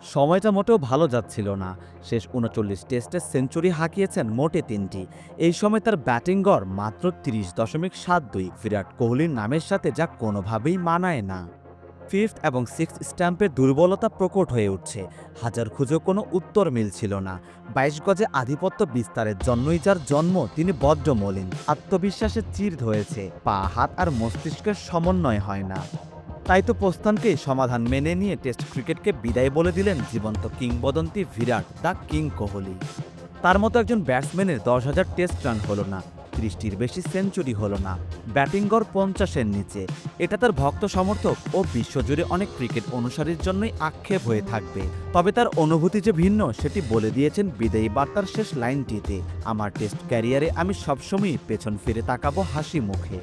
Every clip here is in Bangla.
সময়টা মোটেও ভালো যাচ্ছিল না। শেষ উনচল্লিশ টেস্টে সেঞ্চুরি হাঁকিয়েছেন মোটে তিনটি। এই সময় তার ব্যাটিং গড় মাত্র তিরিশ দশমিক সাত দুই। বিরাট কোহলির নামের সাথে যা কোনোভাবেই মানায় না। ফিফথ এবং সিক্স স্ট্যাম্পের দুর্বলতা প্রকট হয়ে উঠছে। হাজার খুঁজেও কোনো উত্তর মিলছিল না। বাইশ গজে আধিপত্য বিস্তারের জন্যই যার জন্ম, তিনি বড্ড মলিন। আত্মবিশ্বাসে চির হয়েছে পা, হাত আর মস্তিষ্কের সমন্বয় হয় না। তাই তো প্রস্থানকেই সমাধান মেনে নিয়ে টেস্ট ক্রিকেটকে বিদায় বলে দিলেন জীবন্ত কিংবদন্তি বিরাট দ্য কিং কোহলি। তার মতো একজন ব্যাটসম্যানের দশ হাজার টেস্ট রান হলো না, ত্রিশটির বেশি সেঞ্চুরি হলো না, ব্যাটিং গড় পঞ্চাশের নিচে। এটা তার ভক্ত সমর্থক ও বিশ্বজুড়ে অনেক ক্রিকেট অনুসারীর জন্যই আক্ষেপ হয়ে থাকবে। তবে তার অনুভূতি যে ভিন্ন, সেটি বলে দিয়েছেন বিদায়ী বার্তার শেষ লাইনটিতে, আমার টেস্ট ক্যারিয়ারে আমি সবসময়ই পেছন ফিরে তাকাবো হাসি মুখে।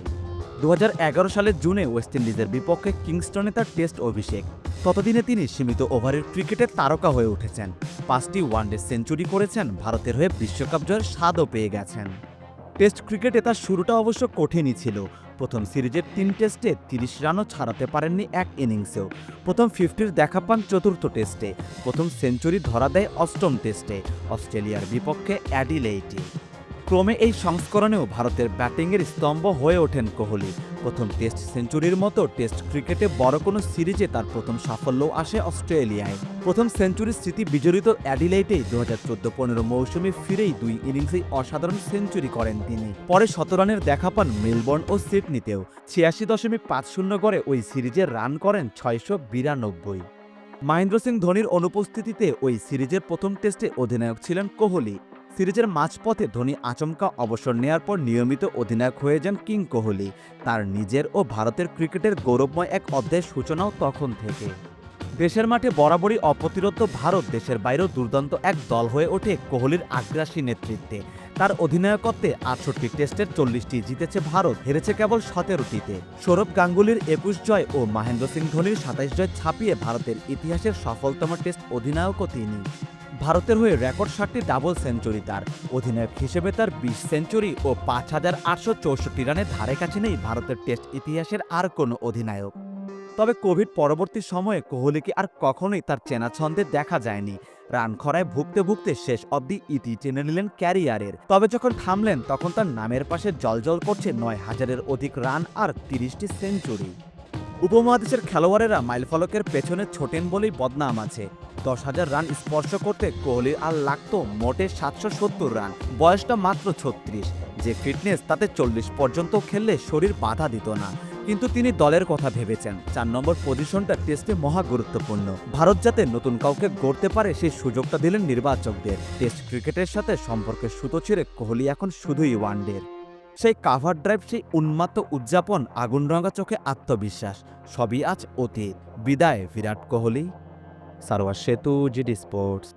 দু হাজার এগারো সালের জুনে ওয়েস্ট ইন্ডিজের বিপক্ষে কিংস্টনে তার টেস্ট অভিষেক। ততদিনে তিনি সীমিত ওভারের ক্রিকেটের তারকা হয়ে উঠেছেন। পাঁচটি ওয়ানডে সেঞ্চুরি করেছেন, ভারতের হয়ে বিশ্বকাপ জয়ের স্বাদও পেয়ে গেছেন। টেস্ট ক্রিকেটে তার শুরুটা অবশ্য কঠিনই ছিল। প্রথম সিরিজের তিন টেস্টে তিরিশ রানও ছাড়াতে পারেননি এক ইনিংসেও। প্রথম ফিফটির দেখা পান চতুর্থ টেস্টে। প্রথম সেঞ্চুরি ধরা দেয় অষ্টম টেস্টে। অস্ট্রেলিয়ার বিপক্ষে অ্যাডিলেইটি ক্রমে এই সংস্করণেও ভারতের ব্যাটিংয়ের স্তম্ভ হয়ে ওঠেন কোহলি। প্রথম টেস্ট সেঞ্চুরির মতো টেস্ট ক্রিকেটে বড় কোনো সিরিজে তার প্রথম সাফল্য আসে অস্ট্রেলিয়ায়। প্রথম সেঞ্চুরির স্মৃতি বিজড়িত অ্যাডিলেইটেই দু হাজার চোদ্দ পনেরো মৌসুমে ফিরেই দুই ইনিংসেই অসাধারণ সেঞ্চুরি করেন তিনি। পরে শত রানের দেখা পান মেলবোর্ন ও সিডনিতেও। ছিয়াশি দশমিক পাঁচ শূন্য করে ওই সিরিজে রান করেন ছয়শো বিরানব্বই। মহেন্দ্র সিং ধোনির অনুপস্থিতিতে ওই সিরিজের প্রথম টেস্টে অধিনায়ক ছিলেন কোহলি। সিরিজের মাঝপথে ধোনি আচমকা অবসর নেয়ার পর নিয়মিত অধিনায়ক হয়ে যান কিং কোহলি। তার নিজের ও ভারতের ক্রিকেটের গৌরবময় এক অধ্যায়ের সূচনাও তখন থেকে। দেশের মাঠে বরাবরই অপ্রতিরোধ ভারত দেশের বাইরেও দুর্দান্ত এক দল হয়ে ওঠে কোহলির আগ্রাসী নেতৃত্বে। তার অধিনায়কত্বে আটষট্টি টেস্টের চল্লিশটি জিতেছে ভারত, হেরেছে কেবল সতেরোটিতে। সৌরভ গাঙ্গুলির একুশ জয় ও মহেন্দ্র সিং ধোনির সাতাইশ জয় ছাপিয়ে ভারতের ইতিহাসের সফলতম টেস্ট অধিনায়কও তিনি। ভারতের হয়ে রেকর্ড ষাটটি ডাবল সেঞ্চুরি তার। অধিনায়ক হিসেবে তার বিশ সেঞ্চুরি ও পাঁচ হাজার আটশো চৌষট্টি রানের ধারে কাছে নেই ভারতের টেস্ট ইতিহাসের আর কোনো অধিনায়ক। তবে কোভিড পরবর্তী সময়ে কোহলিকে আর কখনোই তার চেনা ছন্দে দেখা যায়নি। রান খরায় ভুগতে ভুগতে শেষ অবধি ইতি টেনে নিলেন ক্যারিয়ারের। তবে যখন থামলেন, তখন তার নামের পাশে জলজল করছে নয় হাজারের অধিক রান আর তিরিশটি সেঞ্চুরি উপমহাদেশের খেলোয়াড়েরা মাইলফলকের পেছনে ছোটেন বলেই বদনাম আছে। দশ হাজার রান স্পর্শ করতে কোহলির আর লাগত মোটে সাতশো সত্তর রান। বয়সটা মাত্র ছত্রিশ। যে ফিটনেস, তাতে চল্লিশ পর্যন্ত খেললে শরীর বাধা দিত না। কিন্তু তিনি দলের কথা ভেবেছেন। চার নম্বর পজিশনটা টেস্টে মহা গুরুত্বপূর্ণ। ভারত যাতে নতুন কাউকে গড়তে পারে, সেই সুযোগটা দিলেন নির্বাচকদের। টেস্ট ক্রিকেটের সাথে সম্পর্কের সুতো ছিঁড়ে কোহলি এখন শুধুই ওয়ানডের। সেই কাভার ড্রাইভ সেই উন্মাত্ত উদযাপন আগুন রঙা চোখে আত্মবিশ্বাস, সবই আজ অতীত। বিদায়, বিরাট কোহলি, সারোয়ার সেতু, জিডি স্পোর্টস।